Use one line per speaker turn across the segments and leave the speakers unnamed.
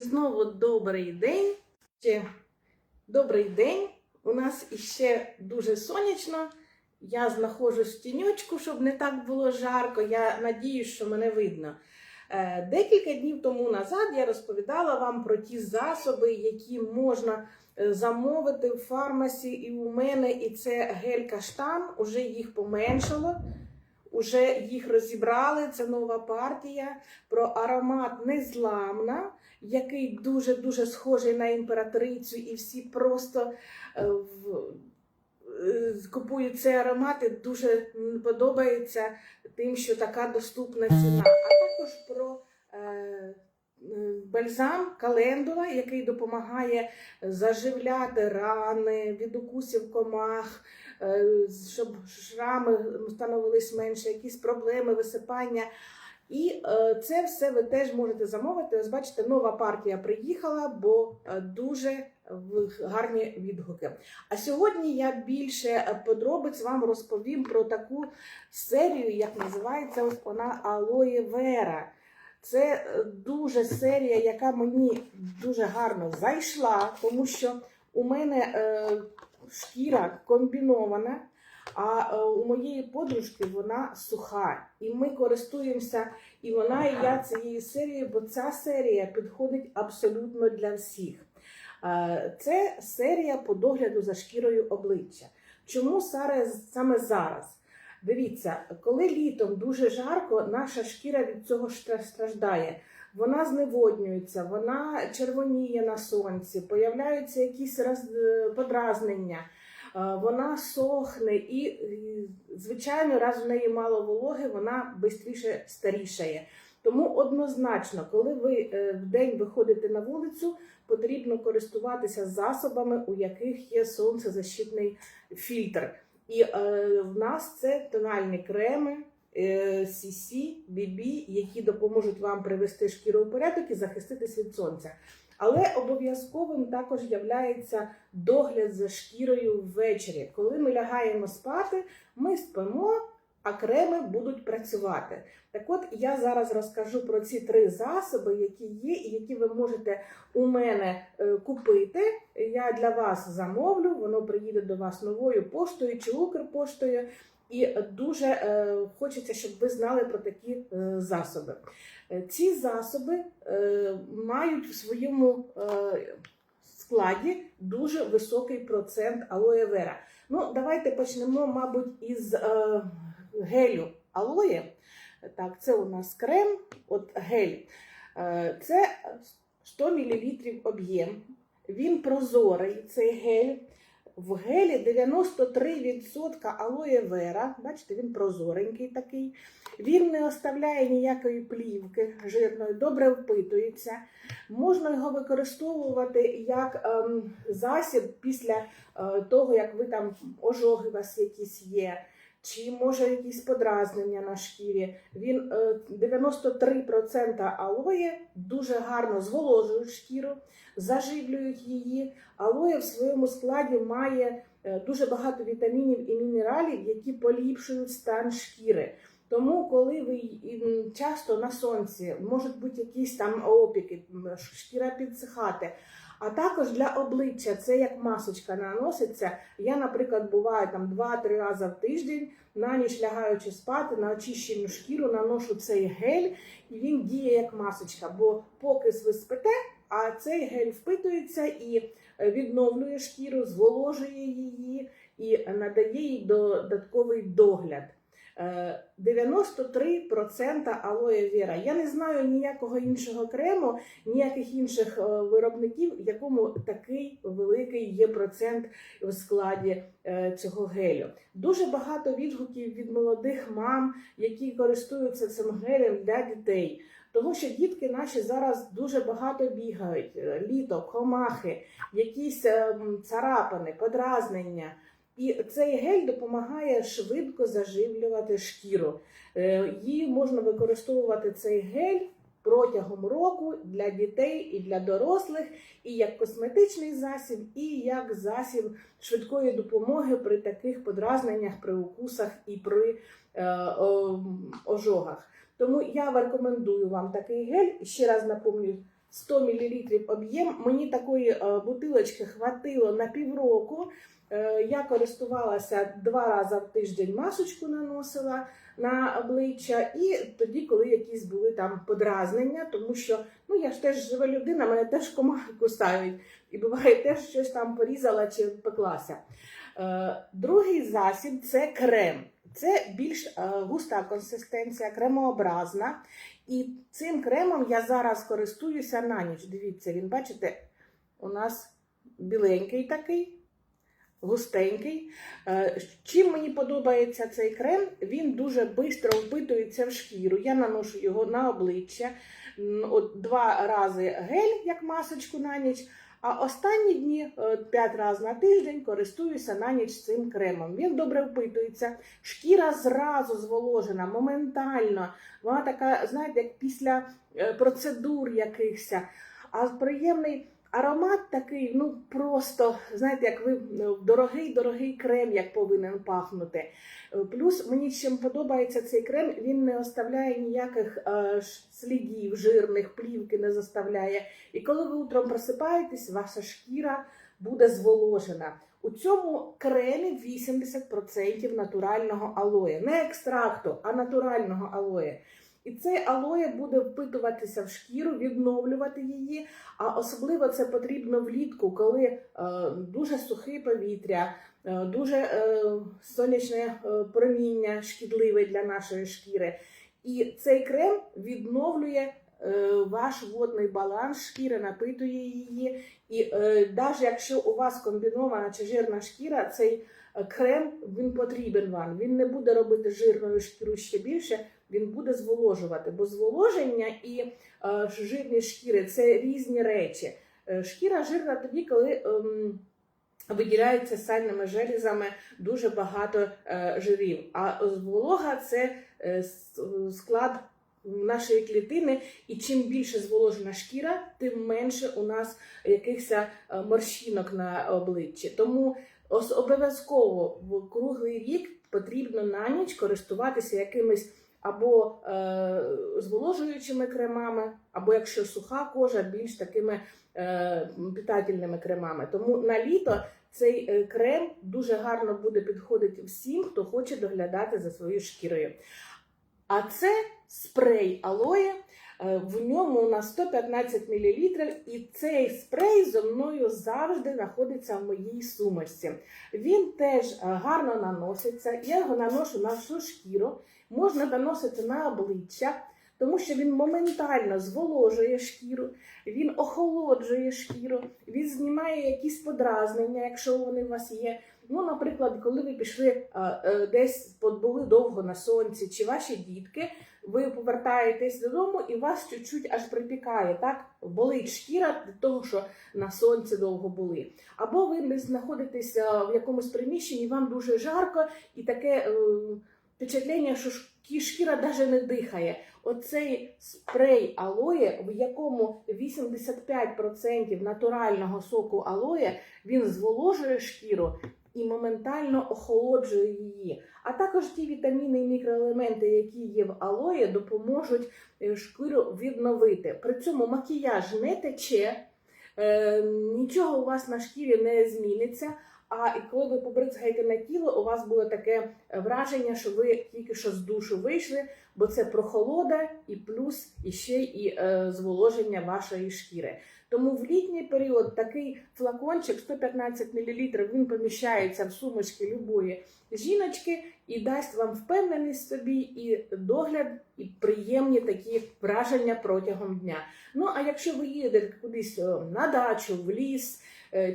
Знову добрий день. Ще добрий день. У нас іще дуже сонячно. Я знаходжусь в тіньочку, щоб не так було жарко. Я надіюсь, що мене видно. Е, Декілька днів тому назад я розповідала вам про ті засоби, які можна е, замовити в фармасі і у мене, і це гель каштан. Уже їх поменшало, уже їх розібрали. Це нова партія про аромат незламна який дуже-дуже схожий на імператрицю, і всі просто е, е, купують цей аромат і дуже подобається тим, що така доступна ціна. А також про е, бальзам календула, який допомагає заживляти рани від укусів комах, щоб шрами становились менше, якісь проблеми, висипання. І е, це все ви теж можете замовити. Ось бачите, нова партія приїхала, бо е, дуже гарні відгуки. А сьогодні я більше е, подробиць вам розповім про таку серію, як називається ось вона Алоє Вера. Це е, дуже серія, яка мені дуже гарно зайшла, тому що у мене е, шкіра комбінована. А е, у моєї подружки вона суха, і ми користуємося і вона, і я цією серією, бо ця серія підходить абсолютно для всіх. Е, Це серія по догляду за шкірою обличчя. Чому саме зараз? Дивіться, коли літом дуже жарко, наша шкіра від цього страждає. Вона зневоднюється, вона червоніє на сонці, появляються якісь е, подразнення. Е, Вона сохне і, і, звичайно, раз в неї мало вологи, вона швидше старішає. Тому однозначно, коли ви е, в день виходите на вулицю, потрібно користуватися засобами, у яких є сонцезащитний фільтр. І е, в нас це тональні креми. Е, CC, BB, які допоможуть вам привести шкіру у порядок і захиститись від сонця. Але обов'язковим також являється догляд за шкірою ввечері. Коли ми лягаємо спати, ми спимо, а креми будуть працювати. Так от я зараз розкажу про ці три засоби, які є, і які ви можете у мене е, купити. Я для вас замовлю, воно приїде до вас новою поштою чи Укрпоштою. І дуже е, хочеться, щоб ви знали про такі е, засоби. Е, Ці засоби мають в своєму складі дуже високий процент алоє вера. Ну, давайте почнемо, мабуть, із гелю алоє. Так, це у нас крем, от гель. Це 100 мл об'єм. Він прозорий, цей гель. В гелі 93% алоє вера. Бачите, він прозоренький такий. Він не оставляє ніякої плівки жирної, добре впитується. Можна його використовувати як ем, засіб після е, того, як ви там ожоги у вас якісь є, чи може якісь подразнення на шкірі. Він е, 93% алоє дуже гарно зволожують шкіру, заживлюють її. Алоє в своєму складі має е, дуже багато вітамінів і мінералів, які поліпшують стан шкіри. Тому, коли ви часто на сонці можуть бути якісь там опіки, шкіра підсихати. А також для обличчя це як масочка наноситься. Я, наприклад, буваю там 2-3 рази в тиждень, на ніч láгаючи спати, на очищену шкіру наношу цей гель, і він діє як масочка. Бо поки ви спите, а цей гель впитується і е, відновлює шкіру, зволожує її і надає їй додатковий догляд. Е, 93% алоє віра. Я не знаю ніякого іншого крему, ніяких інших е, виробників, якому такий великий є процент в складі е, цього гелю. Дуже багато відгуків від молодих мам, які користуються цим гелем для дітей. Тому що дітки наші зараз дуже багато бігають, е, літо, комахи, якісь е, царапини, подразнення. І цей гель допомагає швидко заживлювати шкіру. Е, Її можна використовувати цей гель протягом року для дітей і для дорослих, і як косметичний засіб, і як засіб швидкої допомоги при таких подразненнях, при укусах і при е, ожогах. Тому я рекомендую вам такий гель. Ще раз напомню, 100 мл об'єм. Мені такої е, бутилочки хватило на півроку. Е, Я користувалася два рази в тиждень масочку наносила на обличчя, і тоді, коли якісь були там подразнення, тому що ну я ж теж жива людина, мене теж комахи кусають, і буває теж щось там порізала чи пеклася. Е, Другий засіб це крем. Це більш е, густа консистенція, кремообразна. І цим кремом я зараз користуюся на ніч. Дивіться, він, бачите, у нас біленький такий, густенький. Е, Чим мені подобається цей крем, він дуже швидко впитується в шкіру. Я наношу його на обличчя. От два рази гель, як масочку на ніч. А останні дні, е, п'ять разів на тиждень, користуюся на ніч цим кремом. Він добре впитується. Шкіра зразу зволожена, моментально. Вона така, знаєте, як після е, процедур якихось. А приємний аромат такий, ну просто, знаєте, як ви дорогий, дорогий крем, як повинен пахнути. Е, Плюс мені чим подобається цей крем, він не оставляє ніяких е, слідів жирних, плівки не заставляє. І коли ви утром просипаєтесь, ваша шкіра буде зволожена. У цьому кремі 80% натурального алоє. Не екстракту, а натурального алоє. І цей алоє буде впитуватися в шкіру, відновлювати її. А особливо це потрібно влітку, коли е, дуже сухе повітря, е, дуже е, сонячне проміння шкідливе для нашої шкіри. І цей крем відновлює ваш водний баланс шкіри, напитує її. І навіть якщо у вас комбінована чи жирна шкіра, цей крем він потрібен вам. Він не буде робити жирною шкіру ще більше, він буде зволожувати. Бо зволоження і е, жирні шкіри це різні речі. Е, Шкіра жирна тоді, коли ем, виділяється сальними железами дуже багато е, жирів. А волога це склад нашої клітини, і чим більше зволожена шкіра, тим менше у нас якихось морщинок на обличчі. Тому обов'язково в круглий рік потрібно на ніч користуватися якимись або е, зволожуючими кремами, або якщо суха кожа, більш такими е, питательними кремами. Тому на літо цей е, крем дуже гарно буде підходити всім, хто хоче доглядати за своєю шкірою. А це спрей алоє. е, В ньому у нас 115 мл, і цей спрей зо мною завжди знаходиться в моїй сумочці. Він теж е, гарно наноситься. Я його наношу на всю шкіру, можна наносити на обличчя, тому що він моментально зволожує шкіру, він охолоджує шкіру, він знімає якісь подразнення, якщо вони у вас є. Ну, наприклад, коли ви пішли е, е, десь побули довго на сонці, чи ваші дітки, ви повертаєтесь додому і вас чуть-чуть аж припікає, так? Болить шкіра від того, що на сонці довго були. Або ви не знаходитеся в якомусь приміщенні, вам дуже жарко, і таке е, впечатлення, що шкіра навіть не дихає. Оцей спрей алоє, в якому 85% натурального соку алоє, він зволожує шкіру і моментально охолоджує її. А також ті вітаміни і мікроелементи, які є в алої, допоможуть е, шкіру відновити. При цьому макіяж не тече, е, нічого у вас на шкірі не зміниться. А і коли ви побризгаєте на тіло, у вас буде таке враження, що ви тільки що з душу вийшли, бо це прохолода і плюс іще і е, зволоження вашої шкіри. Тому в літній період такий флакончик 115 мл, він поміщається в сумочки любої жіночки і дасть вам впевненість собі і догляд, і приємні такі враження протягом дня. Ну а якщо ви їдете кудись на дачу, в ліс е,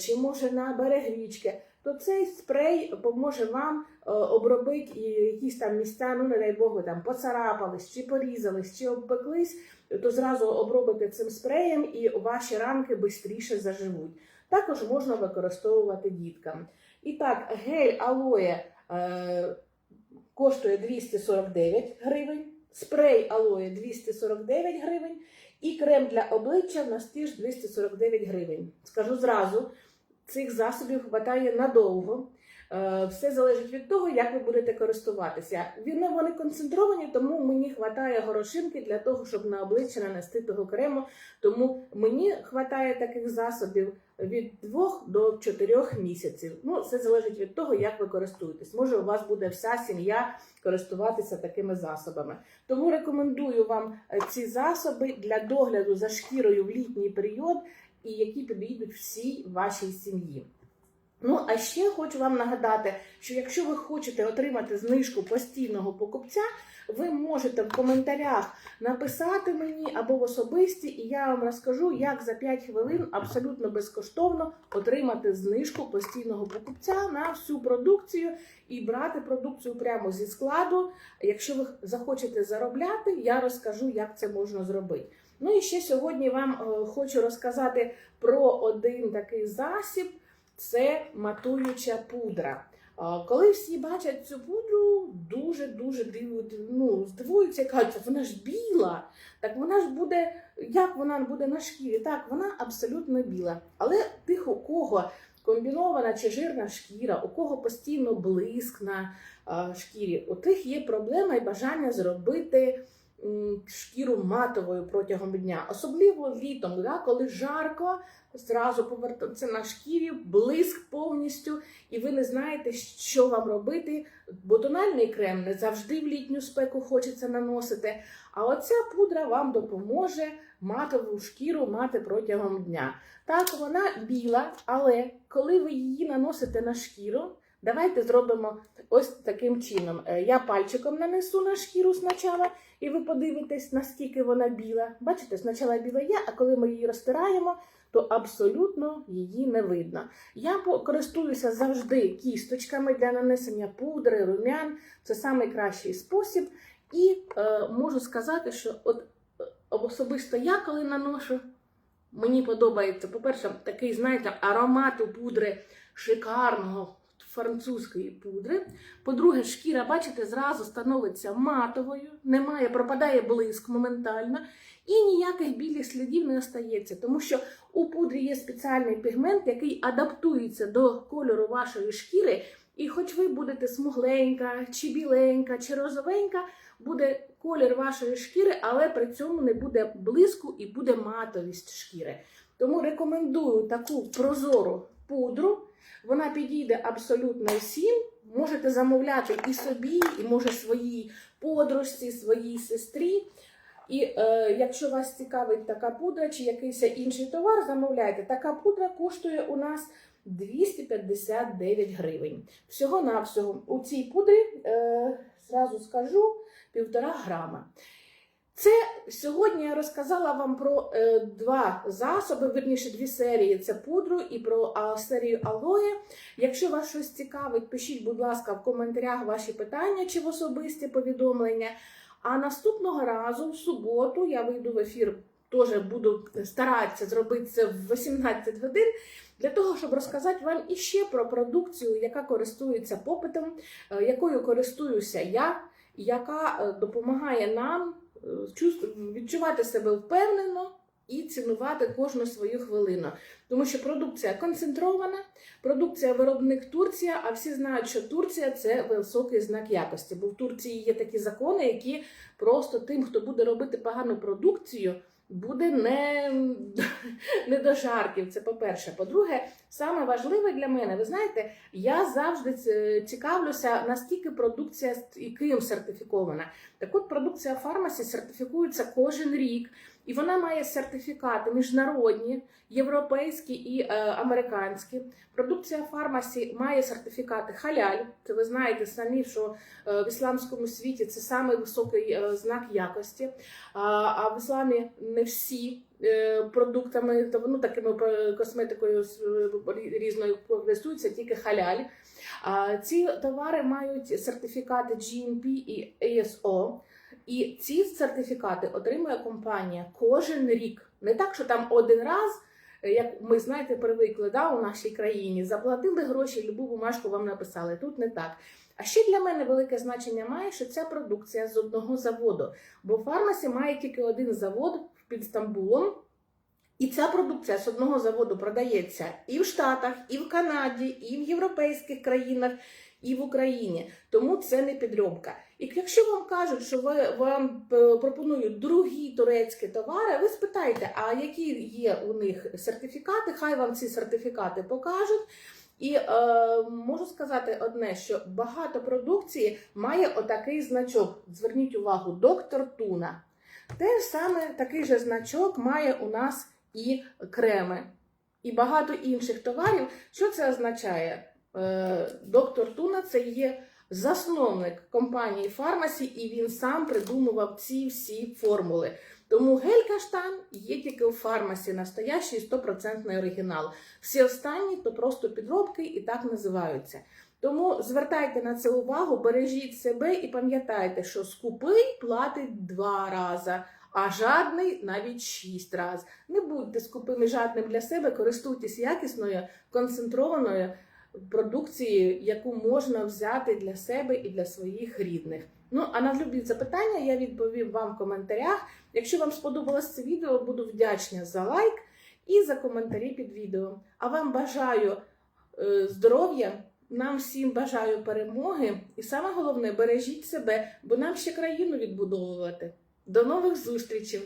чи може на берег річки, то цей спрей поможе вам е, обробити якісь там місця, ну не дай Бог, там поцарапались, чи порізались, чи обпеклись, то зразу обробите цим спреєм і ваші ранки швидше заживуть. Також можна використовувати діткам. І так, гель алоє е, коштує 249 гривень, спрей алоє 249 гривень, і крем для обличчя в нас теж 249 гривень. Скажу зразу, цих засобів вистачає надовго. Е, Все залежить від того, як ви будете користуватися. Вони, вони концентровані, тому мені вистачає горошинки для того, щоб на обличчя нанести того крему. Тому мені вистачає таких засобів від 2 до 4 місяців. Ну, це залежить від того, як ви користуєтесь. Може, у вас буде вся сім'я користуватися такими засобами. Тому рекомендую вам е, ці засоби для догляду за шкірою в літній період, і які підійдуть всій вашій сім'ї. Ну, а ще хочу вам нагадати, що якщо ви хочете отримати знижку постійного покупця, ви можете в коментарях написати мені або в особисті, і я вам розкажу, як за 5 хвилин абсолютно безкоштовно отримати знижку постійного покупця на всю продукцію і брати продукцію прямо зі складу. Якщо ви захочете заробляти, я розкажу, як це можна зробити. Ну і ще сьогодні вам е, хочу розказати про один такий засіб це матуюча пудра. Коли всі бачать цю пудру, дуже дуже диву- ну, здивуються і кажуть, вона ж біла. Так вона ж буде, як вона буде на шкірі? Так, вона абсолютно біла. Але тих, у кого комбінована чи жирна шкіра, у кого постійно блиск на шкірі, у тих є проблема і бажання зробити шкіру матовою протягом дня, особливо літом, да, коли жарко, зразу повертається на шкірі, блиск повністю, і ви не знаєте, що вам робити. Бо тональний крем не завжди в літню спеку хочеться наносити. А оця пудра вам допоможе матову шкіру мати протягом дня. Так, вона біла, але коли ви її наносите на шкіру, давайте зробимо ось таким чином. Е, Я пальчиком нанесу на шкіру спочатку, і ви подивитесь, наскільки вона біла. Бачите, спочатку біла є, а коли ми її розтираємо, то абсолютно її не видно. Я користуюся завжди кісточками для нанесення пудри, румян. Це найкращий спосіб. І е, можу сказати, що от е, особисто я, коли наношу, мені подобається, по-перше, такий, знаєте, аромат у пудри шикарного французької пудри. По-друге, шкіра, бачите, зразу становиться матовою, немає, пропадає блиск моментально, і ніяких білих слідів не остається, тому що у пудрі є спеціальний пігмент, який адаптується до кольору вашої шкіри. І хоч ви будете смугленька, чи біленька, чи розовенька, буде колір вашої шкіри, але при цьому не буде блиску і буде матовість шкіри. Тому рекомендую таку прозору пудру. Вона підійде абсолютно всім. Можете замовляти і собі, і може своїй подружці, своїй сестрі. І е, якщо вас цікавить така пудра чи якийсь інший товар, замовляйте. Така пудра коштує у нас 259 гривень. Всього-навсього у цій пудрі, е, зразу скажу, півтора грама. Це сьогодні я розказала вам про е, два засоби, верніше дві серії. Це пудру і про а, серію алоє. Якщо вас щось цікавить, пишіть, будь ласка, в коментарях ваші питання чи в особисті повідомлення. А наступного разу, в суботу, я вийду в ефір, теж буду старатися зробити це в 18 годин, для того, щоб розказати вам іще про продукцію, яка користується попитом, е, якою користуюся я, яка е, допомагає нам відчувати себе впевнено і цінувати кожну свою хвилину. Тому що продукція концентрована, продукція виробник Турція, а всі знають, що Турція це високий знак якості. Бо в Турції є такі закони, які просто тим, хто буде робити погану продукцію, буде не, не до жартів. Це по-перше. По-друге, саме важливе для мене, ви знаєте, я завжди цікавлюся, наскільки продукція і ким сертифікована. Так от продукція фармасі сертифікується кожен рік, і вона має сертифікати міжнародні, європейські і е, американські. Продукція фармасі має сертифікати халяль. Це ви знаєте самі, що е, в ісламському світі це самий високий е, знак якості. А, в ісламі не всі е, продуктами, ну, такими косметикою різною користуються, тільки халяль. А, ці товари мають сертифікати GMP і ASO. І ці сертифікати отримує компанія кожен рік. Не так, що там один раз, е, як ми знаєте, привикли да, у нашій країні, заплатили гроші, любу бумажку вам написали. Тут не так. А ще для мене велике значення має, що ця продукція з одного заводу. Бо фармасі має тільки один завод під Стамбулом. І ця продукція з одного заводу продається і в Штатах, і в Канаді, і в європейських країнах, і в Україні. Тому це не підробка. І якщо вам кажуть, що ви, вам е, пропонують другі турецькі товари, ви спитайте, а які є у них сертифікати, хай вам ці сертифікати покажуть. І е, можу сказати одне, що багато продукції має отакий значок. Зверніть увагу, доктор Туна. Те саме такий же значок має у нас і креми, і багато інших товарів. Що це означає? Е, доктор Туна це є засновник компанії Фармасі, і він сам придумував ці всі формули. Тому гель-каштан є тільки у фармасі, настоящий 100% оригінал. Всі останні то просто підробки і так називаються. Тому звертайте на це увагу, бережіть себе і пам'ятайте, що скупий платить два рази, а жадний навіть шість разів. Не будьте скупим і жадним для себе, користуйтесь якісною, концентрованою продукцією, яку можна взяти для себе і для своїх рідних. Ну, а на любі запитання я відповім вам в коментарях. Якщо вам сподобалось це відео, буду вдячна за лайк і за коментарі під відео. А вам бажаю е, здоров'я, нам всім бажаю перемоги. І саме головне, бережіть себе, бо нам ще країну відбудовувати. До нових зустрічей!